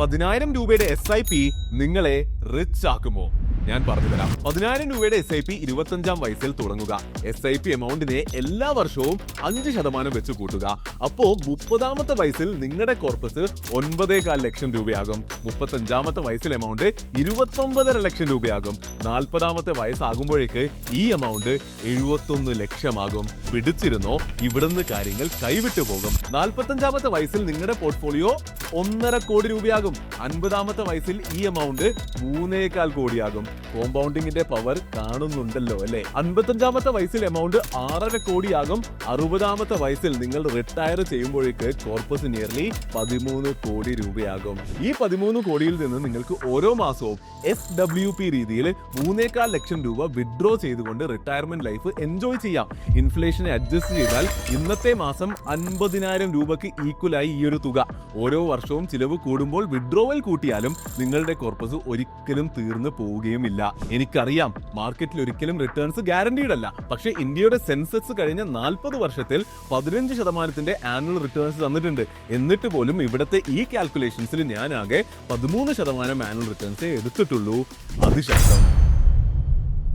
പതിനായിരം രൂപയുടെ S I P നിങ്ങളെ റിച്ച് ആക്കുമോ? ഞാൻ പറഞ്ഞു തരാം പതിനായിരം രൂപയുടെ എസ് ഐ പി ഇരുപത്തഞ്ചാം വയസ്സിൽ തുടങ്ങുക. എസ് ഐ പി എമൗണ്ടിനെ എല്ലാ വർഷവും അഞ്ച് ശതമാനം വെച്ച് കൂട്ടുക. അപ്പോ മുപ്പതാമത്തെ വയസ്സിൽ നിങ്ങളുടെ കോർപ്പസ് ഒൻപതേകാൽ ലക്ഷം രൂപയാകും. മുപ്പത്തഞ്ചാമത്തെ വയസ്സിൽ എമൗണ്ട് ഇരുപത്തൊമ്പതര ലക്ഷം രൂപയാകും. നാൽപ്പതാമത്തെ വയസ്സാകുമ്പോഴേക്ക് ഈ എമൗണ്ട് എഴുപത്തൊന്ന് ലക്ഷമാകും. പിടിച്ചിരുന്നോ? ഇവിടുന്ന് കാര്യങ്ങൾ കൈവിട്ടു പോകും. നാൽപ്പത്തഞ്ചാമത്തെ വയസ്സിൽ നിങ്ങളുടെ പോർട്ട്ഫോളിയോ ഒന്നര കോടി രൂപയാകും. അൻപതാമത്തെ വയസ്സിൽ ഈ എമൗണ്ട് മൂന്നേകാൽ കോടിയാകും. കോമ്പൗണ്ടിങ്ങിന്റെ പവർ കാണുന്നുണ്ടല്ലോ അല്ലെ? അൻപത്തഞ്ചാമത്തെ വയസ്സിൽ എമൗണ്ട് ആറര കോടിയാകും. അറുപതാമത്തെ വയസ്സിൽ നിങ്ങൾ റിട്ടയർ ചെയ്യുമ്പോഴേക്ക് കോർപ്പസ് നിയർലി പതിമൂന്ന് കോടി രൂപയാകും. ഈ പതിമൂന്ന് കോടിയിൽ നിന്ന് നിങ്ങൾക്ക് ഓരോ മാസവും എസ് ഡബ്ല്യു പി രീതിയിൽ മൂന്നേകാൽ ലക്ഷം രൂപ വിഡ്രോ ചെയ്തുകൊണ്ട് റിട്ടയർമെന്റ് ലൈഫ് എൻജോയ് ചെയ്യാം. ഇൻഫ്ലേഷനെ അഡ്ജസ്റ്റ് ചെയ്താൽ ഇന്നത്തെ മാസം അൻപതിനായിരം രൂപയ്ക്ക് ഈക്വലായി ഈ ഒരു തുക. ഓരോ വർഷവും ചിലവ് കൂടുമ്പോൾ വിഡ്രോവൽ കൂട്ടിയാലും നിങ്ങളുടെ കോർപ്പസ് ഒരിക്കലും തീർന്നു പോവുകയുമില്ല. എനിക്കറിയാം മാർക്കറ്റിൽ ഒരിക്കലും റിട്ടേൺസ് ഗ്യാരണ്ടീഡ് അല്ല. പക്ഷേ ഇന്ത്യയുടെ സെൻസസ് കഴിഞ്ഞ നാൽപ്പത് വർഷത്തിൽ പതിനഞ്ച് ശതമാനത്തിന്റെ ആനുവൽ റിട്ടേൺസ് തന്നിട്ടുണ്ട്. എന്നിട്ട് പോലും ഇവിടുത്തെ ഈ കാൽക്കുലേഷൻസിൽ ഞാനാകെ പതിമൂന്ന് ശതമാനം ആനുവൽ റിട്ടേൺസ് എടുത്തിട്ടുള്ളൂ. അത് ശക്തം